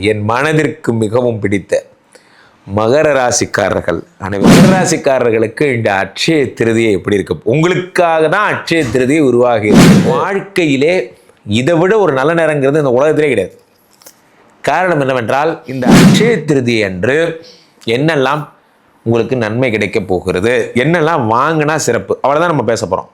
என் மனதிற்கு மிகவும் பிடித்த மகர ராசிக்காரர்கள் அனைவரும். மகர ராசிக்காரர்களுக்கு இந்த அட்சய திருதியை எப்படி இருக்கு? உங்களுக்காக தான் அட்சய திருதியை உருவாகி இருக்கு. வாழ்க்கையிலே இதை விட ஒரு நல்ல நேரங்கிறது இந்த உலகத்திலே கிடையாது. காரணம் என்னவென்றால் இந்த அட்சய திருதி அன்று என்னெல்லாம் உங்களுக்கு நன்மை கிடைக்க போகிறது? என்னெல்லாம் வாங்கினா சிறப்பு? அவ்வளோதான் நம்ம பேச போகிறோம்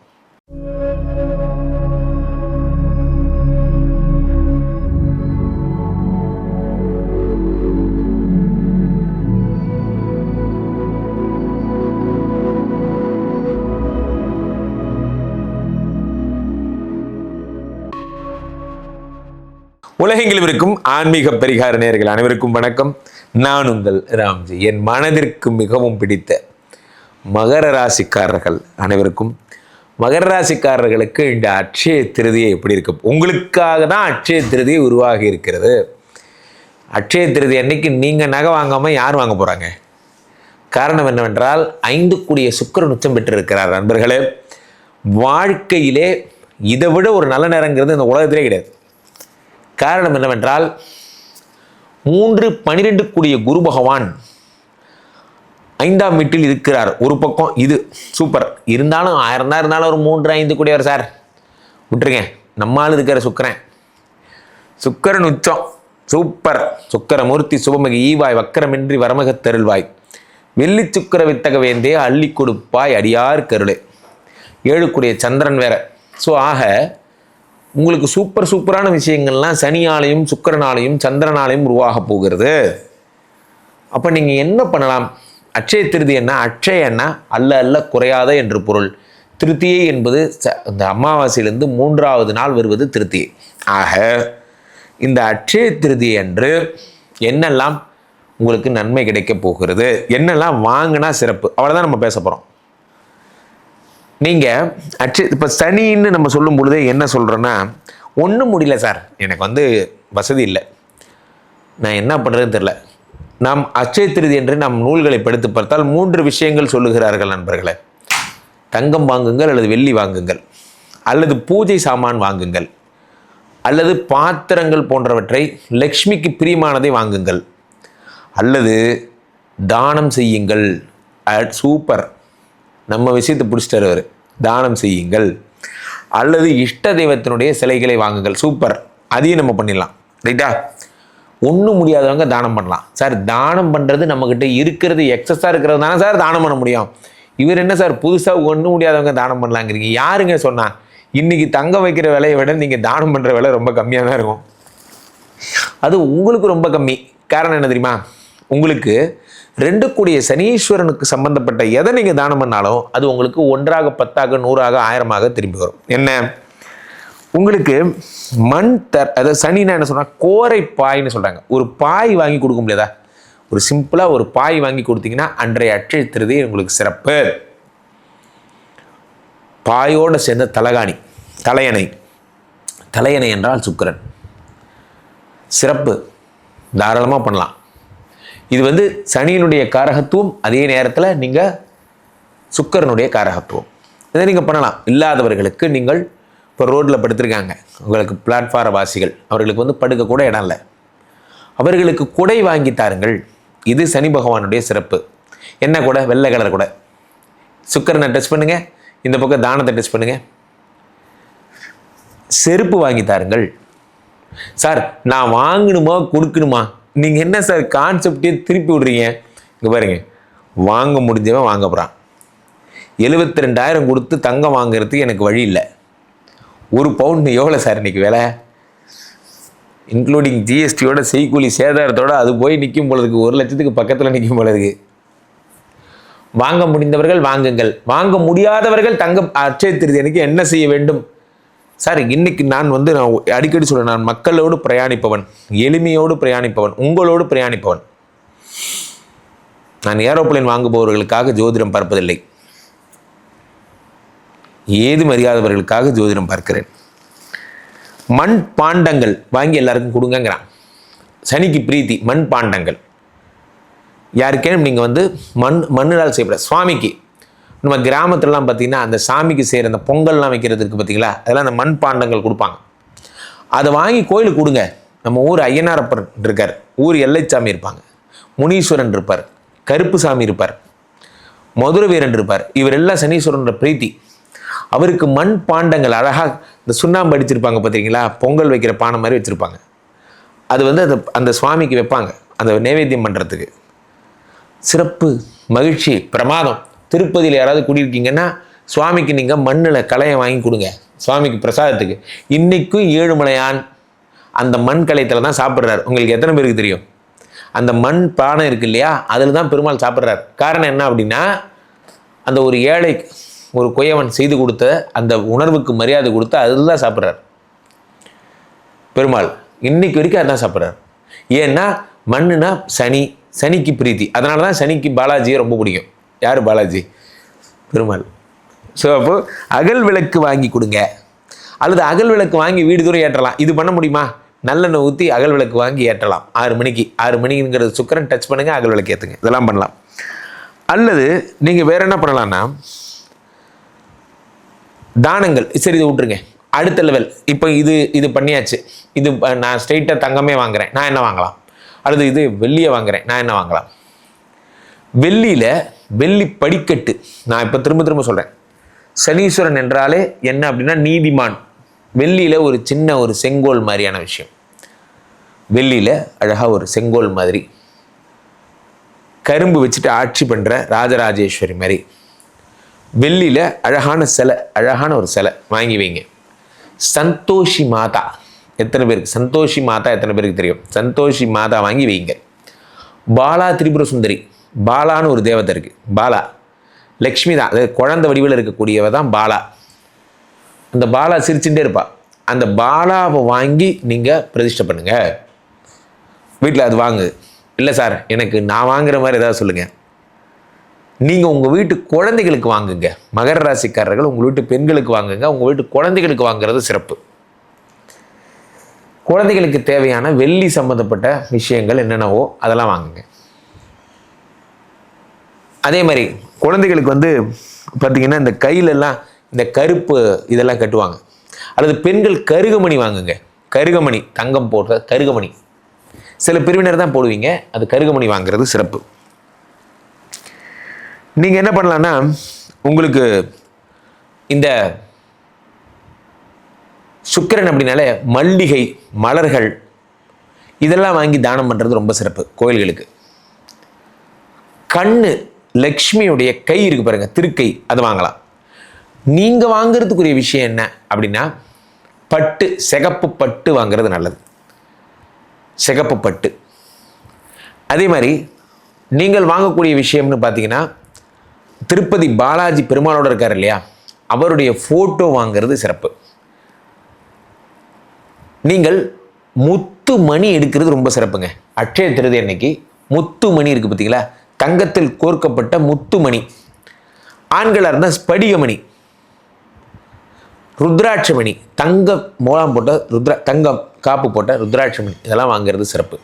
உலகெங்கிலும் இருக்கும் ஆன்மீக பரிகார நேர்கள் அனைவருக்கும் வணக்கம். நான் உங்கள் ராம்ஜி. என் மனதிற்கு மிகவும் பிடித்த மகர ராசிக்காரர்கள் அனைவருக்கும். மகர ராசிக்காரர்களுக்கு இந்த அட்சய திருதியை எப்படி இருக்கு? உங்களுக்காக தான் அட்சய திருதியை உருவாகி இருக்கிறது. அட்சய திருதி அன்னைக்கு நீங்கள் நகை வாங்காமல் யார் வாங்க போகிறாங்க காரணம் என்னவென்றால் ஐந்து கூடிய சுக்கரன் உச்சம் பெற்றிருக்கிறார் நண்பர்களே வாழ்க்கையிலே இதை விட ஒரு நல்ல நேரங்கிறது இந்த உலகத்திலே கிடையாது. காரணம் என்னவென்றால் மூன்று பனிரெண்டு கூடிய குரு பகவான் ஐந்தாம் வீட்டில் இருக்கிறார். ஒரு பக்கம் இது சூப்பர். இருந்தாலும் ஆயிரம் தான் இருந்தாலும் ஒரு மூன்று ஐந்து கூடியவர் சார். விட்டுருங்க. நம்மால் இருக்கிற சுக்கரன். சுக்கரன் உச்சம். சூப்பர். சுக்கரமூர்த்தி சுபமகி ஈவாய் வக்கரமின்றி வரமகத் தருள்வாய். வெள்ளி சுக்கர வித்தக வேந்தே அள்ளி கொடுப்பாய் அடியார் கருளே. ஏழுக்குடைய சந்திரன் வேற. ஸோ ஆக உங்களுக்கு சூப்பர் சூப்பரான விஷயங்கள்லாம் சனியாலையும் சுக்கிரனாலையும் சந்திரனாலையும் உருவாக போகிறது. அப்போ நீங்கள் என்ன பண்ணலாம்? அட்சய திருதி என்ன? அட்சய என்ன? அல்ல அல்ல குறையாத என்று பொருள். திருத்தியை என்பது ச- இந்த அமாவாசையிலிருந்து மூன்றாவது நாள் வருவது திருத்தியை ஆக இந்த அட்சய திருதி அன்று என்னெல்லாம் உங்களுக்கு நன்மை கிடைக்க போகிறது? என்னெல்லாம் வாங்கினா சிறப்பு? அவ்வளோதான் நம்ம பேச போகிறோம் நீங்கள் அச்சு இப்போ சனின்னு நம்ம சொல்லும் பொழுதே என்ன சொல்கிறோன்னா ஒன்றும் முடியல சார் எனக்கு வந்து வசதி இல்லை. நான் என்ன பண்ணுறதுன்னு தெரில நாம் அட்சய திருதி என்று நாம் நூல்களை படித்து பார்த்தால் மூன்று விஷயங்கள் சொல்லுகிறார்கள் நண்பர்களே. தங்கம் வாங்குங்கள் அல்லது வெள்ளி வாங்குங்கள். அல்லது பூஜை சாமான் வாங்குங்கள். அல்லது பாத்திரங்கள் போன்றவற்றை லக்ஷ்மிக்கு பிரியமானதை வாங்குங்கள். அல்லது தானம் செய்யுங்கள். அட் சூப்பர். நம்ம விஷயத்தை பிடிச்சிட்டு அவர். தானம் செய்யுங்கள். அல்லது இஷ்ட தெய்வத்தினுடைய சிலைகளை வாங்குங்கள். சூப்பர் அதையும் நம்ம பண்ணிடலாம். ரைட்டா ஒன்றும் முடியாதவங்க தானம் பண்ணலாம். சார் தானம் பண்ணுறது நம்மக்கிட்ட இருக்கிறது எக்ஸஸாக இருக்கிறது தானே சார் தானம் பண்ண முடியும். இவர் என்ன சார் புதுசாக ஒன்றும் முடியாதவங்க தானம் பண்ணலாங்கிறீங்க. யாருங்க சொன்னால் இன்றைக்கி தங்க வைக்கிற விலையை விட நீங்கள் தானம் பண்ணுற விலை ரொம்ப கம்மியாக தான் இருக்கும். அது உங்களுக்கு ரொம்ப கம்மி. காரணம் என்ன தெரியுமா? உங்களுக்கு ரெண்டு கூடிய சனீஸ்வரனுக்கு சம்பந்தப்பட்ட எதை நீங்கள் தானம் பண்ணாலும் அது உங்களுக்கு ஒன்றாக பத்தாக நூறாக ஆயிரமாக திரும்பி வரும். என்ன? உங்களுக்கு மண் தர் அதாவது சனினா என்ன சொன்னால் கோரை பாய்ன்னு சொல்கிறாங்க ஒரு பாய் வாங்கி கொடுக்க முடியாதா? ஒரு சிம்பிளாக ஒரு பாய் வாங்கி கொடுத்தீங்கன்னா அன்றைய அட்சய உங்களுக்கு சிறப்பு. பாயோடு சேர்ந்த தலகாணி தலையணை. தலையணை என்றால் சுக்கரன். சிறப்பு. தாராளமாக பண்ணலாம். இது வந்து சனியினுடைய காரகத்துவம் அதே நேரத்தில் நீங்கள் சுக்கரனுடைய காரகத்துவம். இதை நீங்கள் பண்ணலாம். இல்லாதவர்களுக்கு நீங்கள் இப்போ ரோட்டில் படுத்திருக்காங்க. உங்களுக்கு பிளாட்ஃபார வாசிகள் அவர்களுக்கு வந்து படுக்க கூட இடம் இல்லை. அவர்களுக்கு குடை வாங்கி தாருங்கள். இது சனி பகவானுடைய சிறப்பு. என்ன கூட? வெள்ளை கலர் கூட. சுக்கரனை டச் பண்ணுங்கள் இந்த பக்கம் தானத்தை டச் பண்ணுங்கள் செருப்பு வாங்கி தாருங்கள். சார் நான் வாங்கணுமா கொடுக்கணுமா? நீங்கள் என்ன சார் கான்செப்டே திருப்பி விடுறீங்க? இங்கே பாருங்க. வாங்க முடிஞ்சவன் வாங்க போகிறான் எழுபத்தி ரெண்டாயிரம் கொடுத்து தங்கம் வாங்குறதுக்கு எனக்கு வழி இல்லை. ஒரு பவுண்ட் எவ்வளோ சார் இன்னைக்கு விலை? இன்க்ளூடிங் ஜிஎஸ்டியோட செய்கூலி சேதாரத்தோட அது போய் நிற்கும் பொழுதுக்கு ஒரு லட்சத்துக்கு பக்கத்தில் நிற்கும் பொழுதுக்கு. வாங்க முடிந்தவர்கள் வாங்குங்கள். வாங்க முடியாதவர்கள் தங்கம் அச்சயத்திருது திருதி என்ன செய்ய வேண்டும்? சார் இன்னைக்கு நான் வந்து நான் அடிக்கடி சொல்கிறேன் நான் மக்களோடு பிரயாணிப்பவன் எளிமையோடு பிரயாணிப்பவன் உங்களோடு பிரயாணிப்பவன். நான் ஏரோப்ளேன் வாங்குபவர்களுக்காக ஜோதிடம் பார்ப்பதில்லை. ஏதும் அறியாதவர்களுக்காக ஜோதிடம் பார்க்கிறேன். மண் பாண்டங்கள் வாங்கி எல்லாருக்கும் கொடுங்கங்கிறான். சனிக்கு பிரீத்தி மண் பாண்டங்கள். யாருக்கேனும் நீங்கள் வந்து மண் மண்ணினால் செய்யப்பட சுவாமிக்கு நம்ம கிராமத்துலலாம் பார்த்தீங்கன்னா அந்த சாமிக்கு செய்கிற அந்த பொங்கல்லாம் வைக்கிறதுக்கு பார்த்தீங்களா? அதெல்லாம் அந்த மண் பாண்டங்கள் கொடுப்பாங்க. அதை வாங்கி கோயிலுக்கு கொடுங்க. நம்ம ஊர் ஐயனாரப்பர் இருக்கார். ஊர் எல்லைச்சாமி இருப்பாங்க. முனீஸ்வரன் இருப்பார். கருப்பு சாமி இருப்பார். மதுர வீரன் இருப்பார். இவர் எல்லாம் சனீஸ்வரனோட பிரீத்தி. அவருக்கு மண் பாண்டங்கள் அழகாக இந்த சுண்ணாம்பு அடிச்சிருப்பாங்க பார்த்தீங்களா? பொங்கல் வைக்கிற பானை மாதிரி வச்சுருப்பாங்க. அது வந்து அந்த அந்த சுவாமிக்கு வைப்பாங்க. அந்த நைவேத்தியம் பண்ணுறதுக்கு சிறப்பு மகிழ்ச்சி பிரமாதம். திருப்பதியில் யாராவது குடியிருக்கீங்கன்னா சுவாமிக்கு நீங்கள் மண்ணில் கலையை வாங்கி கொடுங்க. சுவாமிக்கு பிரசாதத்துக்கு. இன்றைக்கும் ஏழுமலையான் அந்த மண் கலையத்தில் தான் சாப்பிட்றாரு. உங்களுக்கு எத்தனை பேருக்கு தெரியும்? அந்த மண் பானை இருக்கு இல்லையா? அதில் தான் பெருமாள் சாப்பிட்றாரு. காரணம் என்ன அப்படின்னா அந்த ஒரு ஏழை ஒரு குயவன் செய்து கொடுத்த அந்த உணர்வுக்கு மரியாதை கொடுத்து அதில் தான் சாப்பிட்றாரு. பெருமாள் இன்னைக்கு வரைக்கும் அதான் சாப்பிட்றாரு. ஏன்னா மண்ணுனா சனி சனிக்கு பிரீத்தி. அதனால தான் சனிக்கு பாலாஜியை ரொம்ப பிடிக்கும். யார் பாலாஜி? பெருமாள். ஸோ அப்போ அகல் விளக்கு வாங்கி கொடுங்க. அல்லது அகல் விளக்கு வாங்கி வீடு தூரம் ஏற்றலாம். இது பண்ண முடியுமா? நல்லெண்ணெய் ஊற்றி அகல் விளக்கு வாங்கி ஏற்றலாம். ஆறு மணிக்கு. ஆறு மணிங்கிறது சுக்கரன் டச் பண்ணுங்க அகல் விளக்கு ஏற்றுங்க இதெல்லாம் பண்ணலாம். அல்லது நீங்கள் வேற என்ன பண்ணலாம்னா தானங்கள் சரி இது விட்ருங்க அடுத்த லெவல் இப்போ இது இது பண்ணியாச்சு. இது நான் ஸ்ட்ரெயிட்டாக தங்கமே வாங்குறேன். நான் என்ன வாங்கலாம்? அல்லது இது வெள்ளியை வாங்குறேன். நான் என்ன வாங்கலாம்? வெள்ளியில் வெள்ளி படிக்கட்டு. நான் இப்போ திரும்ப திரும்ப சொல்கிறேன் சனீஸ்வரன் என்றாலே என்ன அப்படின்னா நீதிமான். வெள்ளியில் ஒரு சின்ன ஒரு செங்கோல் மாதிரியான விஷயம். வெள்ளியில் அழகாக ஒரு செங்கோல் மாதிரி. கரும்பு வச்சுட்டு ஆட்சி பண்ணுற ராஜராஜேஸ்வரி மாதிரி. வெள்ளியில் அழகான சிலை அழகான ஒரு சிலை வாங்கி வைங்க. சந்தோஷி மாதா. எத்தனை பேருக்கு? சந்தோஷி மாதா எத்தனை பேருக்கு தெரியும்? சந்தோஷி மாதா வாங்கி வைங்க. பாலா திரிபுர சுந்தரி பாலான்னு ஒரு தேவதை இருக்குது பாலா. லக்ஷ்மி தான். அதாவது குழந்தை வடிவில் இருக்கக்கூடியவ தான் பாலா. அந்த பாலா சிரிச்சுட்டே இருப்பா. அந்த பாலாவை வாங்கி நீங்கள் பிரதிஷ்டை பண்ணுங்கள் வீட்டில் அது வாங்கு. இல்லை சார் எனக்கு நான் வாங்குற மாதிரி ஏதாவது சொல்லுங்கள் நீங்கள் உங்கள் வீட்டு குழந்தைகளுக்கு வாங்குங்க. மகர ராசிக்காரர்கள் உங்கள் வீட்டு பெண்களுக்கு வாங்குங்க. உங்கள் வீட்டு குழந்தைகளுக்கு வாங்குறது சிறப்பு. குழந்தைகளுக்கு தேவையான வெள்ளி சம்மந்தப்பட்ட விஷயங்கள் என்னென்னவோ அதெல்லாம் வாங்குங்க. அதே மாதிரி குழந்தைகளுக்கு வந்து பார்த்தீங்கன்னா இந்த கையிலெல்லாம் இந்த கருப்பு இதெல்லாம் கட்டுவாங்க. அல்லது பெண்கள் கருகமணி வாங்குங்க. கருகமணி தங்கம் போடுற கருகமணி. சில பிரிவினர் தான் போடுவீங்க. அது கருகமணி வாங்குறது சிறப்பு. நீங்கள் என்ன பண்ணலான்னா உங்களுக்கு இந்த சுக்கிரன் அப்படின்னாலே மல்லிகை மலர்கள் இதெல்லாம் வாங்கி தானம் பண்ணுறது ரொம்ப சிறப்பு கோயில்களுக்கு. கண்ணு லக்ஷ்மியுடைய கை இருக்கு பாருங்க திருக்கை அதை வாங்கலாம். நீங்க வாங்குறதுக்குரிய விஷயம் என்ன அப்படின்னா பட்டு சிகப்பு பட்டு வாங்குறது நல்லது. சிகப்பு பட்டு. அதே மாதிரி நீங்கள் வாங்கக்கூடிய விஷயம்னு பார்த்தீங்கன்னா திருப்பதி பாலாஜி பெருமாளோட இருக்கார் இல்லையா? அவருடைய ஃபோட்டோ வாங்குறது சிறப்பு. நீங்கள் முத்து மணி எடுக்கிறது ரொம்ப சிறப்புங்க. அட்சய திருதி அன்னைக்கு முத்து மணி இருக்குது பார்த்தீங்களா தங்கத்தில் கோர்க்கப்பட்ட முத்துமணி. ஆண்களாக இருந்தால் ஸ்படிகமணி. ருத்ராட்சமணி. தங்க மூலம் போட்ட ருத்ரா தங்கம் காப்பு போட்ட ருத்ராட்சமணி. இதெல்லாம் வாங்குறது சிறப்பு.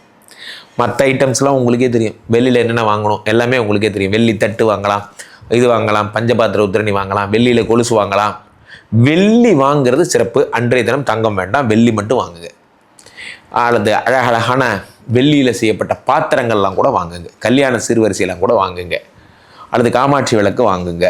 மற்ற ஐட்டம்ஸ்லாம் உங்களுக்கே தெரியும். வெள்ளியில் என்னென்ன வாங்கணும்? எல்லாமே உங்களுக்கே தெரியும். வெள்ளி தட்டு வாங்கலாம் இது வாங்கலாம் பஞ்சபாத்திர உத்திரணி வாங்கலாம் வெள்ளியில் கொலுசு வாங்கலாம். வெள்ளி வாங்குறது சிறப்பு. அன்றைய தினம் தங்கம் வேண்டாம் வெள்ளி மட்டும் வாங்குங்க. அல்லது அழகழகான வெள்ளியில் செய்யப்பட்ட பாத்திரங்கள்லாம் கூட வாங்குங்க. கல்யாண சிறுவரிசையெல்லாம் கூட வாங்குங்க. அல்லது காமாட்சி விளக்கு வாங்குங்க.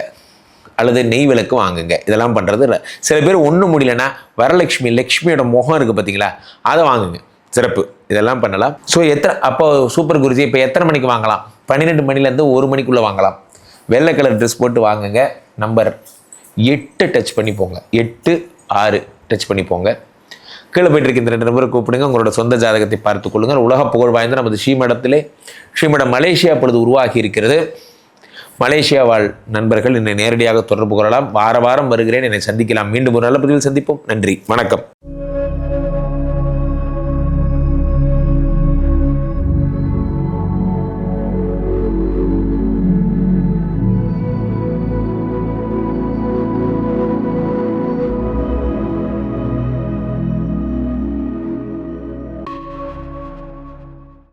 அல்லது நெய் விளக்கு வாங்குங்க. இதெல்லாம் பண்ணுறது சில பேர் ஒன்றும் முடியலன்னா வரலட்சுமி லக்ஷ்மியோட முகம் இருக்குது பார்த்தீங்களா அதை வாங்குங்க. சிறப்பு. இதெல்லாம் பண்ணலாம். ஸோ எத்தனை அப்போ சூப்பர் குருஜி இப்போ எத்தனை மணிக்கு வாங்கலாம்? பன்னிரெண்டு மணிலேருந்து ஒரு மணிக்குள்ளே வாங்கலாம். வெள்ளை கலர் ட்ரெஸ் போட்டு வாங்குங்க. நம்பர் எட்டு டச் பண்ணி போங்க. எட்டு ஆறு டச் பண்ணி போங்க. கீழே போயிட்டு இருக்கின்ற ரெண்டு கூப்பிடுங்க. உங்களோட சொந்த ஜாதகத்தை பார்த்துக் கொள்ளுங்கள். உலக புகழ் வாய்ந்த நமது ஸ்ரீமடத்திலே ஸ்ரீமடம் மலேசியா பொழுது உருவாகி இருக்கிறது. மலேசியா வாழ் நண்பர்கள் என்னை நேரடியாக தொடர்பு கொள்ளலாம். வார வாரம் வருகிறேன். என்னை சந்திக்கலாம். மீண்டும் ஒரு நல்ல பதிவில் சந்திப்போம். நன்றி. வணக்கம்.